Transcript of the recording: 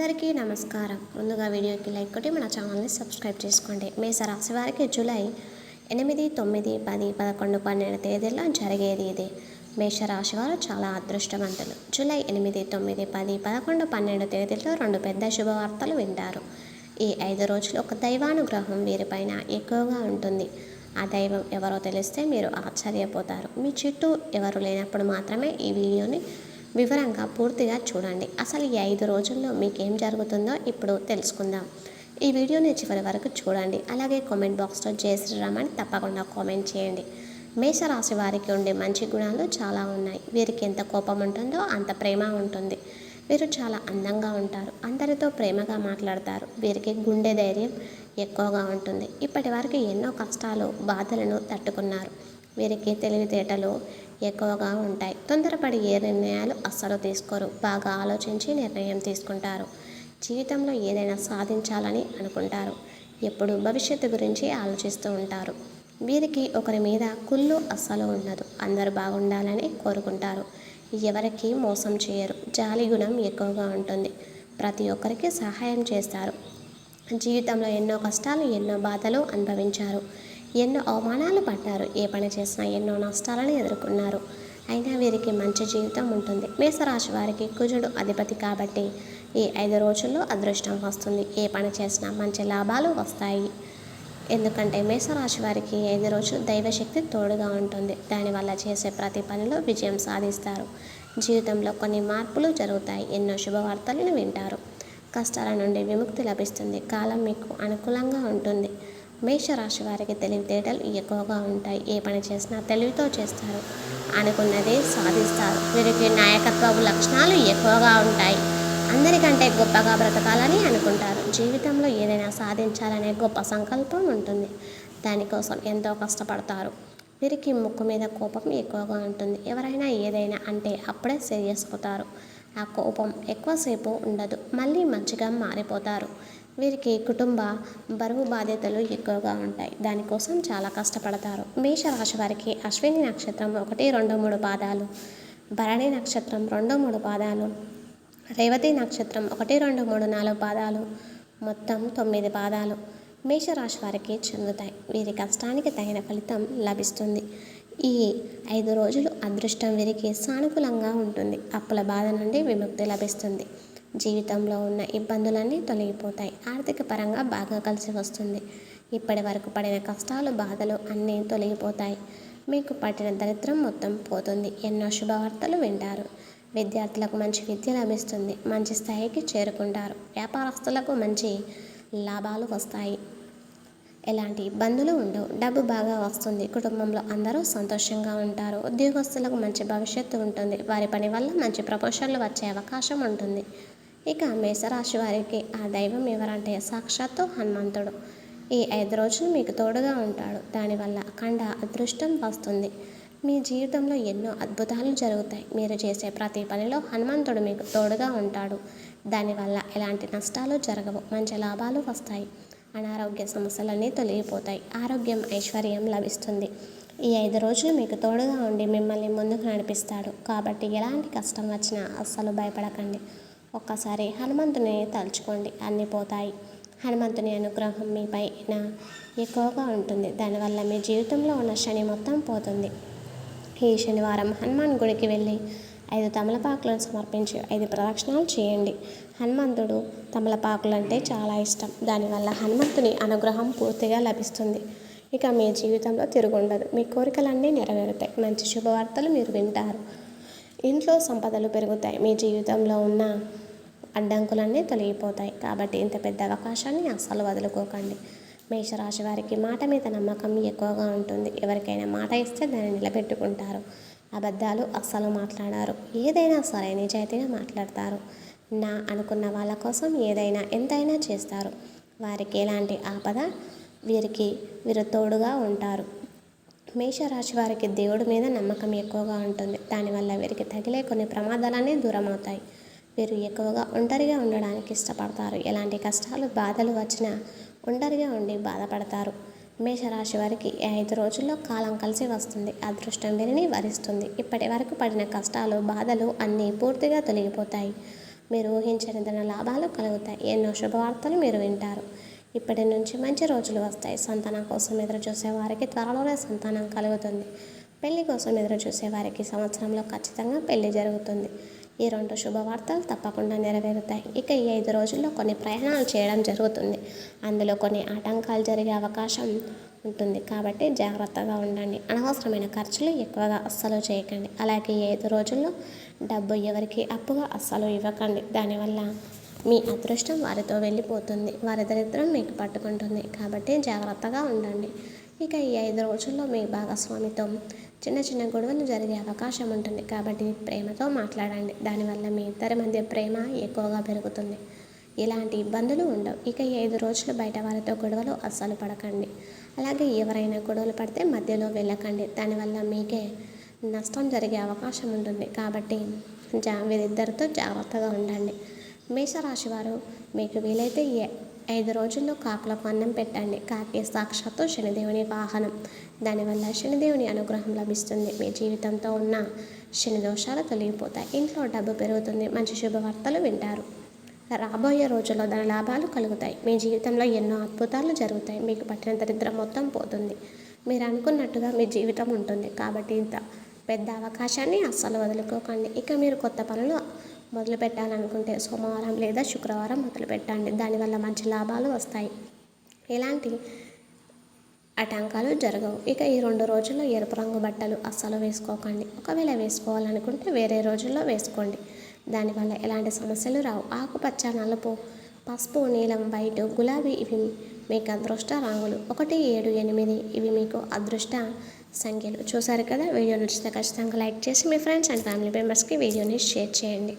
అందరికీ నమస్కారం. ముందుగా వీడియోకి లైక్ కొట్టి మన ఛానల్ని సబ్స్క్రైబ్ చేసుకోండి. మేషరాశి వారికి జూలై ఎనిమిది తొమ్మిది పది పదకొండు పన్నెండు తేదీల్లో జరిగేది ఇది. మేషరాశి వారు చాలా అదృష్టవంతులు. జూలై ఎనిమిది తొమ్మిది పది పదకొండు పన్నెండు తేదీల్లో రెండు పెద్ద శుభవార్తలు వింటారు. ఈ ఐదు రోజులు ఒక దైవానుగ్రహం వీరిపైన ఎక్కువగా ఉంటుంది. ఆ దైవం ఎవరో తెలిస్తే మీరు ఆశ్చర్యపోతారు. మీ చుట్టూ ఎవరు లేనప్పుడు మాత్రమే ఈ వీడియోని వివరంగా పూర్తిగా చూడండి. అసలు ఈ ఐదు రోజుల్లో మీకేం జరుగుతుందో ఇప్పుడు తెలుసుకుందాం. ఈ వీడియోని చివరి వరకు చూడండి. అలాగే కామెంట్ బాక్స్లో జయ శ్రీరామ్ అని తప్పకుండా కామెంట్ చేయండి. మేషరాశి వారికి ఉండే మంచి గుణాలు చాలా ఉన్నాయి. వీరికి ఎంత కోపం ఉంటుందో అంత ప్రేమ ఉంటుంది. వీరు చాలా అందంగా ఉంటారు. అందరితో ప్రేమగా మాట్లాడతారు. వీరికి గుండె ధైర్యం ఎక్కువగా ఉంటుంది. ఇప్పటి వరకు ఎన్నో కష్టాలు బాధలను తట్టుకున్నారు. వీరికి తెలివితేటలు ఎక్కువగా ఉంటాయి. తొందరపడి ఏ నిర్ణయాలు అస్సలు తీసుకోరు. బాగా ఆలోచించి నిర్ణయం తీసుకుంటారు. జీవితంలో ఏదైనా సాధించాలని అనుకుంటారు. ఎప్పుడు భవిష్యత్తు గురించి ఆలోచిస్తూ ఉంటారు. వీరికి ఒకరి మీద కుళ్ళు అస్సలు ఉండదు. అందరూ బాగుండాలని కోరుకుంటారు. ఎవరికి మోసం చేయరు. జాలి గుణం ఎక్కువగా ఉంటుంది. ప్రతి ఒక్కరికి సహాయం చేస్తారు. జీవితంలో ఎన్నో కష్టాలు ఎన్నో బాధలు అనుభవించారు. ఎన్నో అవమానాలు పడ్డారు. ఏ పని చేసినా ఎన్నో నష్టాలను ఎదుర్కొన్నారు. అయినా వీరికి మంచి జీవితం ఉంటుంది. మేషరాశి వారికి కుజుడు అధిపతి కాబట్టి ఈ ఐదు రోజుల్లో అదృష్టం వస్తుంది. ఏ పని చేసినా మంచి లాభాలు వస్తాయి. ఎందుకంటే మేషరాశి వారికి ఐదు రోజులు దైవశక్తి తోడుగా ఉంటుంది. దానివల్ల చేసే ప్రతి పనిలో విజయం సాధిస్తారు. జీవితంలో కొన్ని మార్పులు జరుగుతాయి. ఎన్నో శుభవార్తలను వింటారు. కష్టాల నుండి విముక్తి లభిస్తుంది. కాలం మీకు అనుకూలంగా ఉంటుంది. మేషరాశి వారికి తెలివితేటలు ఎక్కువగా ఉంటాయి. ఏ పని చేసినా తెలివితో చేస్తారు. అనుకున్నది సాధిస్తారు. వీరికి నాయకత్వపు లక్షణాలు ఎక్కువగా ఉంటాయి. అందరికంటే గొప్పగా బ్రతకాలని అనుకుంటారు. జీవితంలో ఏదైనా సాధించాలనే గొప్ప సంకల్పం ఉంటుంది. దానికోసం ఎంతో కష్టపడతారు. వీరికి ముక్కు మీద కోపం ఎక్కువగా ఉంటుంది. ఎవరైనా ఏదైనా అంటే అప్పుడే సీరియస్ అవుతారు ఆ కోపం ఎక్కువసేపు ఉండదు. మళ్ళీ మంచిగా మారిపోతారు. వీరికి కుటుంబ బరువు బాధ్యతలు ఎక్కువగా ఉంటాయి. దానికోసం చాలా కష్టపడతారు. మేషరాశి వారికి అశ్విని నక్షత్రం ఒకటి రెండు మూడు పాదాలు. భరణి నక్షత్రం రెండు మూడు పాదాలు. రేవతి నక్షత్రం ఒకటి రెండు మూడు నాలుగు పాదాలు. మొత్తం తొమ్మిది పాదాలు. మేషరాశి వారికి చెందుతాయి. వీరి కష్టానికి తగిన ఫలితం లభిస్తుంది. ఈ ఐదు రోజులు అదృష్టం వీరికి సానుకూలంగా ఉంటుంది. అప్పుల బాధ నుండి విముక్తి లభిస్తుంది. జీవితంలో ఉన్న ఇబ్బందులన్నీ తొలగిపోతాయి. ఆర్థిక పరంగా బాగా కలిసి వస్తుంది. ఇప్పటి వరకు పడిన కష్టాలు బాధలు అన్నీ తొలగిపోతాయి. మీకు పట్టిన దరిద్రం మొత్తం పోతుంది. ఎన్నో శుభవార్తలు వింటారు. విద్యార్థులకు మంచి విద్య లభిస్తుంది. మంచి స్థాయికి చేరుకుంటారు. వ్యాపారస్తులకు మంచి లాభాలు వస్తాయి. ఎలాంటి ఇబ్బందులు ఉండవు. డబ్బు బాగా వస్తుంది. కుటుంబంలో అందరూ సంతోషంగా ఉంటారు. ఉద్యోగస్తులకు మంచి భవిష్యత్తు ఉంటుంది. వారి పని వల్ల మంచి ప్రమోషన్లు వచ్చే అవకాశం ఉంటుంది. ఇక మేషరాశి వారికి ఆ దైవం ఎవరంటే సాక్షాత్తు హనుమంతుడు. ఈ ఐదు రోజులు మీకు తోడుగా ఉంటాడు. దానివల్ల అఖండ అదృష్టం వస్తుంది. మీ జీవితంలో ఎన్నో అద్భుతాలు జరుగుతాయి. మీరు చేసే ప్రతి పనిలో హనుమంతుడు మీకు తోడుగా ఉంటాడు. దానివల్ల ఎలాంటి నష్టాలు జరగవు. మంచి లాభాలు వస్తాయి. అనారోగ్య సమస్యలన్నీ తొలగిపోతాయి. ఆరోగ్యం ఐశ్వర్యం లభిస్తుంది. ఈ ఐదు రోజులు మీకు తోడుగా ఉండి మిమ్మల్ని ముందుకు నడిపిస్తాడు. కాబట్టి ఎలాంటి కష్టం వచ్చినా అస్సలు భయపడకండి. ఒక్కసారి హనుమంతుని తలుచుకోండి అన్నీ పోతాయి. హనుమంతుని అనుగ్రహం మీపైన ఎక్కువగా ఉంటుంది. దానివల్ల మీ జీవితంలో ఉన్న శని మొత్తం పోతుంది. ఈ శనివారం హనుమాన్ గుడికి వెళ్ళి ఐదు తమలపాకులను సమర్పించి ఐదు ప్రదక్షిణాలు చేయండి. హనుమంతుడు తమలపాకులు అంటే చాలా ఇష్టం. దానివల్ల హనుమంతుని అనుగ్రహం పూర్తిగా లభిస్తుంది. ఇక మీ జీవితంలో తిరుగుండదు. మీ కోరికలన్నీ నెరవేరుతాయి. మంచి శుభవార్తలు మీరు వింటారు. ఇంట్లో సంపదలు పెరుగుతాయి. మీ జీవితంలో ఉన్న అడ్డంకులన్నీ తొలగిపోతాయి. కాబట్టి ఇంత పెద్ద అవకాశాన్ని అస్సలు వదులుకోకండి. మేషరాశి వారికి మాట మీద నమ్మకం ఎక్కువగా ఉంటుంది. ఎవరికైనా మాట ఇస్తే దాన్ని నిలబెట్టుకుంటారు. అబద్ధాలు అస్సలు మాట్లాడారు. ఏదైనా సరే నిజాయితీగా మాట్లాడతారు. నా అనుకున్న వాళ్ళ కోసం ఏదైనా ఎంతైనా చేస్తారు. వారికి ఎలాంటి ఆపద వీరికి వీరు తోడుగా ఉంటారు. మేషరాశి వారికి దేవుడి మీద నమ్మకం ఎక్కువగా ఉంటుంది. దానివల్ల వీరికి తగిలే కొన్ని ప్రమాదాలనే దూరం అవుతాయి వీరు ఎక్కువగా ఒంటరిగా ఉండడానికి ఇష్టపడతారు. ఎలాంటి కష్టాలు బాధలు వచ్చినా ఒంటరిగా ఉండి బాధపడతారు. మేషరాశి వారికి ఐదు రోజుల్లో కాలం కలిసి వస్తుంది. అదృష్టం వీరిని వరిస్తుంది. ఇప్పటి వరకు పడిన కష్టాలు బాధలు అన్నీ పూర్తిగా తొలగిపోతాయి. మీరు ఊహించని ధన లాభాలు కలుగుతాయి. ఎన్నో శుభవార్తలు మీరు వింటారు. ఇప్పటి నుంచి మంచి రోజులు వస్తాయి. సంతానం కోసం ఎదురు చూసేవారికి త్వరలోనే సంతానం కలుగుతుంది. పెళ్ళి కోసం ఎదురు చూసేవారికి సంవత్సరంలో ఖచ్చితంగా పెళ్ళి జరుగుతుంది. ఈ రెండు శుభవార్తలు తప్పకుండా నెరవేరుతాయి. ఇక ఈ ఐదు రోజుల్లో కొన్ని ప్రయాణాలు చేయడం జరుగుతుంది. అందులో కొన్ని ఆటంకాలు జరిగే అవకాశం ఉంటుంది. కాబట్టి జాగ్రత్తగా ఉండండి. అనవసరమైన ఖర్చులు ఎక్కువగా అస్సలు చేయకండి. అలాగే ఈ ఐదు రోజుల్లో డబ్బు ఎవరికి అప్పుగా అస్సలు ఇవ్వకండి. దానివల్ల మీ అదృష్టం వారితో వెళ్ళిపోతుంది. వారి దరిద్రం మీకు పట్టుకుంటుంది. కాబట్టి జాగ్రత్తగా ఉండండి. ఇక ఈ ఐదు రోజుల్లో మీ భాగస్వామితో చిన్న చిన్న గొడవలు జరిగే అవకాశం ఉంటుంది. కాబట్టి ప్రేమతో మాట్లాడండి. దానివల్ల మీ ఇద్దరి మధ్య ప్రేమ ఎక్కువగా పెరుగుతుంది. ఇలాంటి ఇబ్బందులు ఉండవు. ఇక ఈ ఐదు రోజులు బయట వారితో గొడవలు అస్సలు పడకండి. అలాగే ఎవరైనా గొడవలు పడితే మధ్యలో వెళ్ళకండి. దానివల్ల మీకే నష్టం జరిగే అవకాశం ఉంటుంది. కాబట్టి జా వీరిద్దరితో జాగ్రత్తగా ఉండండి. మేషరాశివారు మీకు వీలైతే ఐదు రోజుల్లో కాకులకు అన్నం పెట్టండి. కాకి సాక్షాత్తు శనిదేవుని వాహనం. దానివల్ల శనిదేవుని అనుగ్రహం లభిస్తుంది. మీ జీవితంతో ఉన్న శని దోషాలు తొలగిపోతాయి. ఇంట్లో డబ్బు పెరుగుతుంది. మంచి శుభవార్తలు వింటారు. రాబోయే రోజుల్లో ధన లాభాలు కలుగుతాయి. మీ జీవితంలో ఎన్నో అద్భుతాలు జరుగుతాయి. మీకు పట్టిన దరిద్రం మొత్తం పోతుంది. మీరు అనుకున్నట్టుగా మీ జీవితం ఉంటుంది. కాబట్టి ఇంత పెద్ద అవకాశాన్ని అస్సలు వదులుకోకండి. ఇక మీరు కొత్త పనులు మొదలు పెట్టాలనుకుంటే సోమవారం లేదా శుక్రవారం మొదలు పెట్టండి దానివల్ల మంచి లాభాలు వస్తాయి. ఎలాంటి ఆటంకాలు జరగవు. ఇక ఈ రెండు రోజుల్లో ఎరుపు రంగు బట్టలు అస్సలు వేసుకోకండి. ఒకవేళ వేసుకోవాలనుకుంటే వేరే రోజుల్లో వేసుకోండి. దానివల్ల ఎలాంటి సమస్యలు రావు. ఆకుపచ్చ నలుపు పసుపు నీలం వైట్ గులాబీ ఇవి మీకు అదృష్ట రంగులు. ఒకటి ఏడు ఎనిమిది ఇవి మీకు అదృష్ట సంఖ్యలు. చూసారు కదా? వీడియో నచ్చితే ఖచ్చితంగా లైక్ చేసి మీ ఫ్రెండ్స్ అండ్ ఫ్యామిలీ మెంబర్స్కి వీడియోని షేర్ చేయండి.